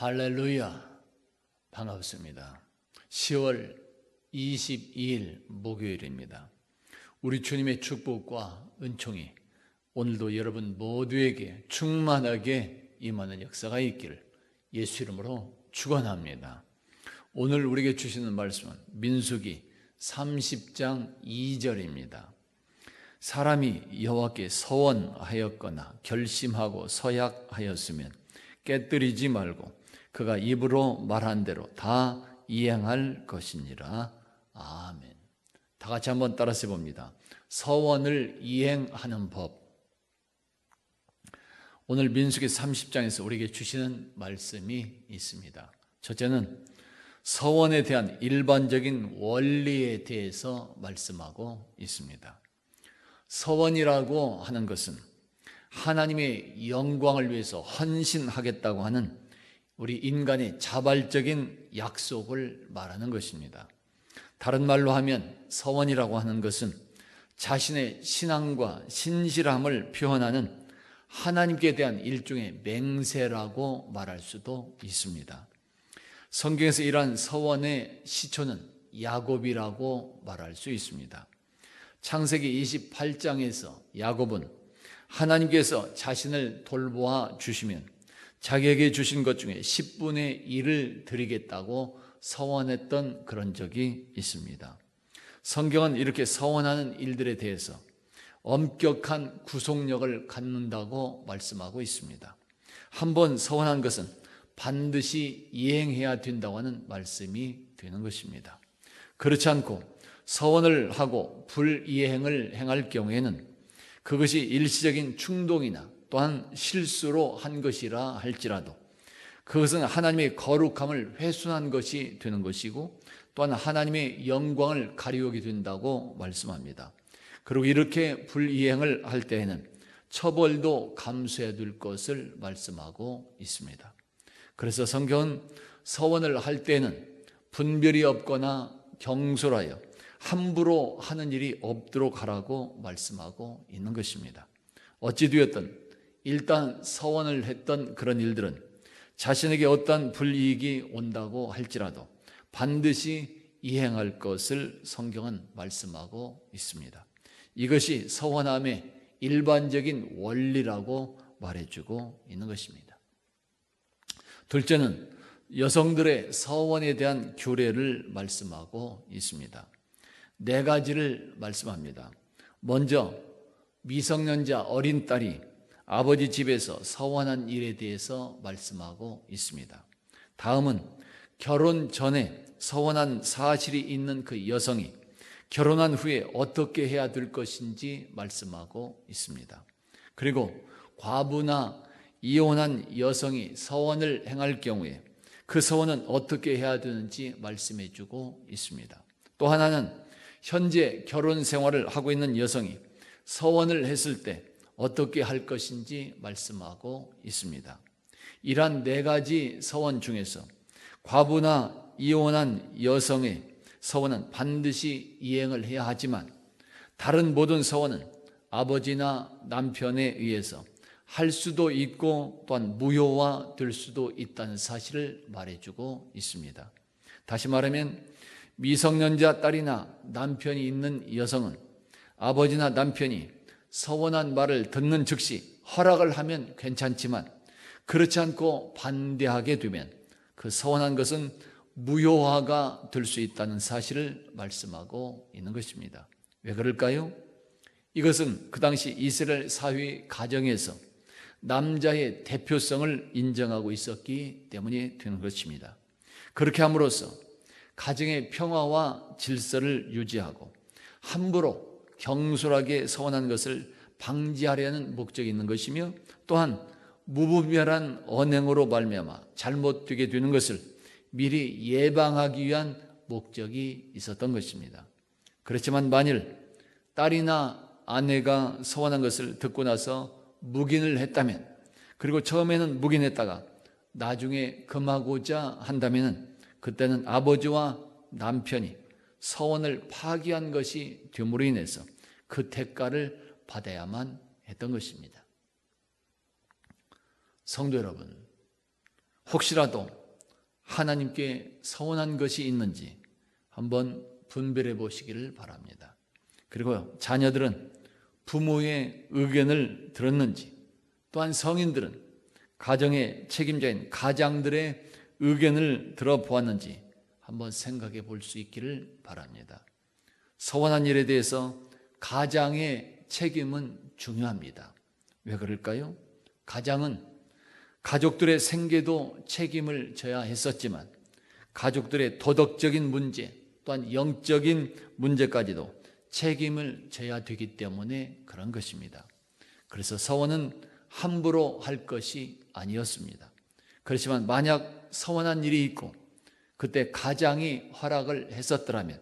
할렐루야. 반갑습니다. 10월 22일 목요일입니다. 우리 주님의 축복과 은총이 오늘도 여러분 모두에게 충만하게 임하는 역사가 있기를 예수 이름으로 축원합니다. 오늘 우리에게 주시는 말씀은 민수기 30장 2절입니다. 사람이 여호와께 서원하였거나 결심하고 서약하였으면 깨뜨리지 말고 그가 입으로 말한 대로 다 이행할 것이니라. 아멘. 다 같이 한번 따라서 봅니다. 서원을 이행하는 법. 오늘 민수기 30장에서 우리에게 주시는 말씀이 있습니다. 첫째는 서원에 대한 일반적인 원리에 대해서 말씀하고 있습니다. 서원이라고 하는 것은 하나님의 영광을 위해서 헌신하겠다고 하는 우리 인간의 자발적인 약속을 말하는 것입니다. 다른 말로 하면 서원이라고 하는 것은 자신의 신앙과 신실함을 표현하는 하나님께 대한 일종의 맹세라고 말할 수도 있습니다. 성경에서 이러한 서원의 시초는 야곱이라고 말할 수 있습니다. 창세기 28장에서 야곱은 하나님께서 자신을 돌보아 주시면 자기에게 주신 것 중에 10분의 1을 드리겠다고 서원했던 그런 적이 있습니다. 성경은 이렇게 서원하는 일들에 대해서 엄격한 구속력을 갖는다고 말씀하고 있습니다. 한번 서원한 것은 반드시 이행해야 된다고 하는 말씀이 되는 것입니다. 그렇지 않고 서원을 하고 불이행을 행할 경우에는 그것이 일시적인 충동이나 또한 실수로 한 것이라 할지라도 그것은 하나님의 거룩함을 훼손한 것이 되는 것이고 또한 하나님의 영광을 가리우게 된다고 말씀합니다. 그리고 이렇게 불이행을 할 때에는 처벌도 감수해야 될 것을 말씀하고 있습니다. 그래서 성경은 서원을 할 때는 분별이 없거나 경솔하여 함부로 하는 일이 없도록 하라고 말씀하고 있는 것입니다. 어찌되었든 일단 서원을 했던 그런 일들은 자신에게 어떠한 불이익이 온다고 할지라도 반드시 이행할 것을 성경은 말씀하고 있습니다. 이것이 서원함의 일반적인 원리라고 말해주고 있는 것입니다. 둘째는 여성들의 서원에 대한 규례를 말씀하고 있습니다. 네 가지를 말씀합니다. 먼저 미성년자 어린 딸이 아버지 집에서 서원한 일에 대해서 말씀하고 있습니다. 다음은 결혼 전에 서원한 사실이 있는 그 여성이 결혼한 후에 어떻게 해야 될 것인지 말씀하고 있습니다. 그리고 과부나 이혼한 여성이 서원을 행할 경우에 그 서원은 어떻게 해야 되는지 말씀해 주고 있습니다. 또 하나는 현재 결혼 생활을 하고 있는 여성이 서원을 했을 때 어떻게 할 것인지 말씀하고 있습니다. 이러한 네 가지 서원 중에서 과부나 이혼한 여성의 서원은 반드시 이행을 해야 하지만 다른 모든 서원은 아버지나 남편에 의해서 할 수도 있고 또한 무효화 될 수도 있다는 사실을 말해주고 있습니다. 다시 말하면 미성년자 딸이나 남편이 있는 여성은 아버지나 남편이 서원한 말을 듣는 즉시 허락을 하면 괜찮지만 그렇지 않고 반대하게 되면 그 서원한 것은 무효화가 될 수 있다는 사실을 말씀하고 있는 것입니다. 왜 그럴까요? 이것은 그 당시 이스라엘 사회 가정에서 남자의 대표성을 인정하고 있었기 때문이 되는 것입니다. 그렇게 함으로써 가정의 평화와 질서를 유지하고 함부로 경솔하게 서원한 것을 방지하려는 목적이 있는 것이며 또한 무분별한 언행으로 말미암아 잘못되게 되는 것을 미리 예방하기 위한 목적이 있었던 것입니다. 그렇지만 만일 딸이나 아내가 서원한 것을 듣고 나서 묵인을 했다면 그리고 처음에는 묵인했다가 나중에 금하고자 한다면 그때는 아버지와 남편이 서원을 파기한 것이 됨으로 인해서 그 대가를 받아야만 했던 것입니다. 성도 여러분, 혹시라도 하나님께 서운한 것이 있는지 한번 분별해 보시기를 바랍니다. 그리고 자녀들은 부모의 의견을 들었는지 또한 성인들은 가정의 책임자인 가장들의 의견을 들어보았는지 한번 생각해 볼 수 있기를 바랍니다. 서원한 일에 대해서 가장의 책임은 중요합니다. 왜 그럴까요? 가장은 가족들의 생계도 책임을 져야 했었지만 가족들의 도덕적인 문제 또한 영적인 문제까지도 책임을 져야 되기 때문에 그런 것입니다. 그래서 서원은 함부로 할 것이 아니었습니다. 그렇지만 만약 서원한 일이 있고 그때 가장이 허락을 했었더라면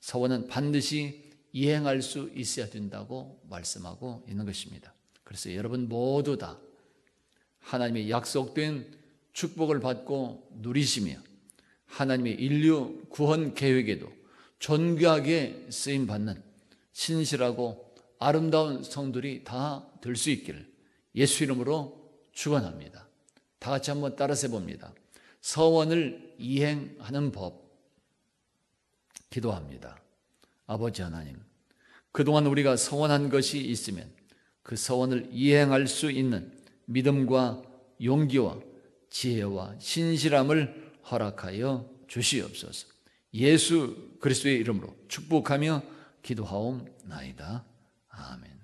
서원은 반드시 이행할 수 있어야 된다고 말씀하고 있는 것입니다. 그래서 여러분 모두 다 하나님의 약속된 축복을 받고 누리시며 하나님의 인류 구원 계획에도 존귀하게 쓰임 받는 신실하고 아름다운 성들이 다 될 수 있기를 예수 이름으로 축원합니다. 다 같이 한번 따라서 봅니다. 서원을 이행하는 법 기도합니다. 아버지 하나님, 그동안 우리가 서원한 것이 있으면 그 서원을 이행할 수 있는 믿음과 용기와 지혜와 신실함을 허락하여 주시옵소서. 예수 그리스도의 이름으로 축복하며 기도하옵나이다. 아멘.